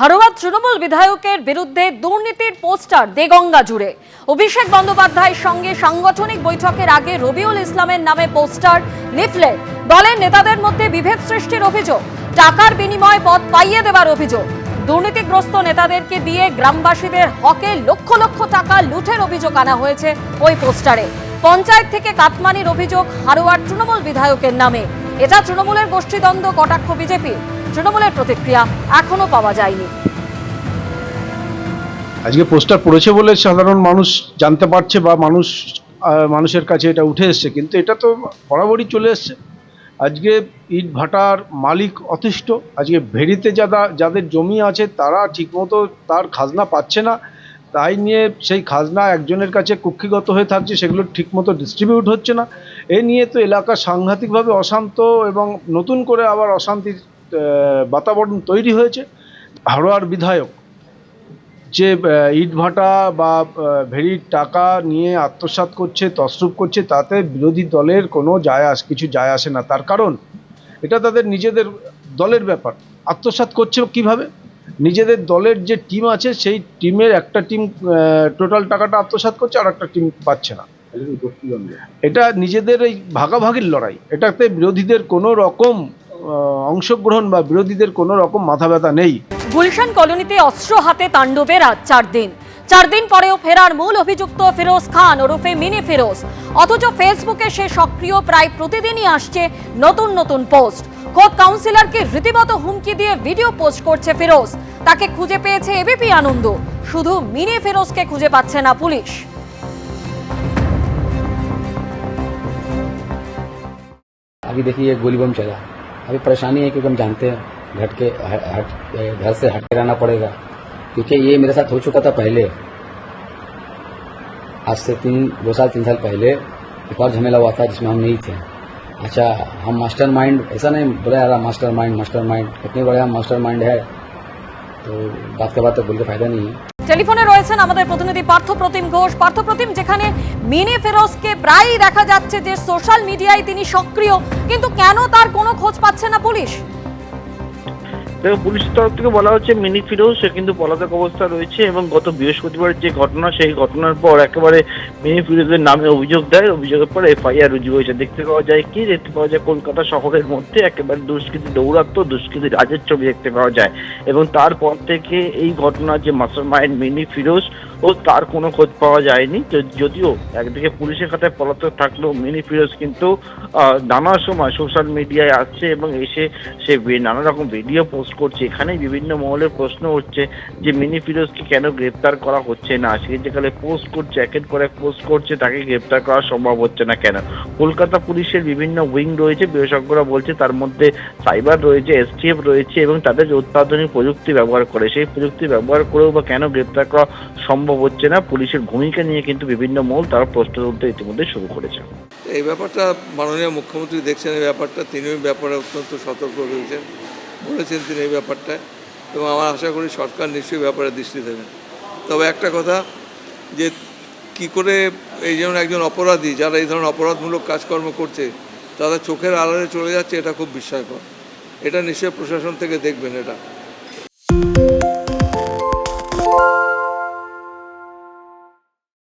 হারোয়া তৃণমূল বিধায়কের বিরুদ্ধে দুর্নীতির পোস্টার দেগঙ্গা জুড়ে। অভিষেক বন্দ্যোপাধ্যায়ের সঙ্গে সাংগঠনিক বৈঠকের আগে রবিউল ইসলামের নামে পোস্টার লিফলেট দলের নেতাদের মধ্যে বিভেদ সৃষ্টির অভিযোগ, টাকার বিনিময়ে পদ পাইয়ে দেওয়ার অভিযোগ। দুর্নীতিগ্রস্ত নেতাদেরকে দিয়ে গ্রামবাসীদের হকে লক্ষ লক্ষ টাকা লুঠের অভিযোগ আনা হয়েছে ওই পোস্টারে। পঞ্চায়েত থেকে কাটমানির অভিযোগ হারোয়ার তৃণমূল বিধায়কের নামে। এটা তৃণমূলের গোষ্ঠীদ্বন্দ্ব, কটাক্ষ বিজেপির। তৃণমূলের প্রতিক্রিয়া এখনও পাওয়া যায়নি। আজকে পোস্টার পড়েছে বলে সাধারণ মানুষ জানতে পারছে বা মানুষ মানুষের কাছে এটা উঠে এসছে, কিন্তু এটা তো বরাবরই চলে এসছে। আজকে ইট ভাটার মালিক অতিষ্ঠ, আজকে ভেড়িতে যারা যাদের জমি আছে তারা ঠিকমতো তার খাজনা পাচ্ছে না। তাই নিয়ে সেই খাজনা একজনের কাছে কুক্ষিগত হয়ে থাকছে, সেগুলো ঠিকমতো ডিস্ট্রিবিউট হচ্ছে না। এ নিয়ে তো এলাকা সাংঘাতিকভাবে অশান্ত এবং নতুন করে আবার অশান্তির বাতাবরণ তৈরি হয়েছে। হারোয়ার বিধায়ক যে ইটভাটা বা ভেরির টাকা নিয়ে আত্মসাৎ করছে তসরুপ করছে তাতে বিরোধী দলের কোনো যায় আস কিছু যায় আসে না। তার কারণ এটা তাদের নিজেদের দলের ব্যাপার। আত্মসাৎ করছে কীভাবে? নিজেদের দলের যে টিম আছে সেই টিমের একটা টিম টোটাল টাকাটা আত্মসাৎ করছে আর একটা টিম পাচ্ছে না। এটা নিজেদের এই ভাগাভাগির লড়াই। এটাতে বিরোধীদের কোনো রকম অংশগ্রহণ বা বিরোধীদের কোনো রকম মাথা ব্যথা নেই। গুলশান কলোনিতে অস্ত্র হাতে তাণ্ডবের আজ চার দিন। চার দিন পরেও ফেরার মূল অভিযুক্ত ফেরোজ খান ওরফে মিনি ফেরোজ। অথচ ফেসবুকে সে সক্রিয় প্রায় প্রতিদিনই আসছে নতুন নতুন পোস্ট। খোদ কাউন্সিলরকে রীতিমতো হুমকি দিয়ে ভিডিও পোস্ট করছে ফেরোজ। তাকে খুঁজে পেয়েছে এবিপি আনন্দ। শুধু মিনি ফেরোজকে খুঁজে পাচ্ছে না পুলিশ। আগে দেখি গোলিবম চালা। अभी परेशानी है क्योंकि हम जानते हैं घट के हट, घर से हट के रहना पड़ेगा। क्योंकि ये मेरे साथ हो चुका था पहले। आज से तीन दो साल तीन साल पहले एक और झमेला हुआ था जिसमें हम नहीं थे। अच्छा हम मास्टर माइंड ऐसा नहीं बोला यार मास्टर माइंड मास्टर माइंड कितने बड़े हम मास्टर माइंड है तो बात के बात तो बोल के फ़ायदा नहीं है। টেলিফোনে রয়েছেন আমাদের প্রতিনিধি পার্থ প্রতিম ঘোষ। পার্থ প্রতিম, যেখানে মিনি ফেরোজকে প্রায়ই দেখা যাচ্ছে যে সোশ্যাল মিডিয়ায় তিনি সক্রিয়। কিন্তু কেন তার কোনো খোঁজ পাচ্ছে না পুলিশ? দেখো পুলিশের তরফ থেকে বলা হচ্ছে, মিনি ফিরোজ, সে কিন্তু পলাতক অবস্থা রয়েছে এবং গত বৃহস্পতিবার যে ঘটনা, সেই ঘটনার পর একেবারে মিনি ফিরোজের নামে অভিযোগ দেয়। অভিযোগের পর এফআইআর রুজু হয়েছে। দেখতে পাওয়া যায় কি, দেখতে পাওয়া যায় কলকাতা শহরের মধ্যে একেবারে দুষ্কৃতি দৌরাত্ম দুষ্কৃতি রাজের ছবি দেখতে পাওয়া যায়। এবং তারপর থেকে এই ঘটনা যে মাস্টার মাইন্ড মিনি ফিরোজ ও তার কোনো খোঁজ পাওয়া যায়নি। যদিও একদিকে পুলিশের খাতায় পলাতক থাকলেও মিনি ফিরোজ কিন্তু নানা সময় সোশ্যাল মিডিয়ায় আসছে এবং এসে সে নানা রকম ভিডিও পোস্ট করছে। এখানে বিভিন্ন মহলের প্রশ্ন হচ্ছে যে মিনি ফিরোজকে কেন গ্রেপ্তার করা হচ্ছে না? সে যেখানে পোস্ট করছে, একের পর এক পোস্ট করছে, তাকে গ্রেপ্তার করা সম্ভব হচ্ছে না কেন? কলকাতা পুলিশের বিভিন্ন উইং রয়েছে, বিশেষজ্ঞরা বলছে তার মধ্যে সাইবার রয়েছে, এসটিএফ রয়েছে এবং তাদের অত্যাধুনিক প্রযুক্তি ব্যবহার করে, সেই প্রযুক্তি ব্যবহার করেও বা কেন গ্রেপ্তার করা সম্ভব হচ্ছে না, পুলিশের ভূমিকা নিয়ে কিন্তু বিভিন্ন মহল তারা প্রশ্ন তুলতে ইতিমধ্যে শুরু করেছে। এই ব্যাপারটা মাননীয় মুখ্যমন্ত্রী দেখছেন, এই ব্যাপারটা তিনি ব্যাপারে অত্যন্ত সতর্ক রয়েছেন, বলেছেন তিনি এই ব্যাপারটায় এবং আমার আশা করি সরকার নিশ্চয়ই ব্যাপারে দৃষ্টি দেবেন। তবে একটা কথা, যে কি করে এই যেমন একজন অপরাধী, যারা এই ধরনের অপরাধমূলক কাজকর্ম করছে তারা চোখের আড়ালে চলে যাচ্ছে, এটা খুব বিস্ময়কর। এটা নিশ্চয়ই প্রশাসন থেকে দেখবেন এটা।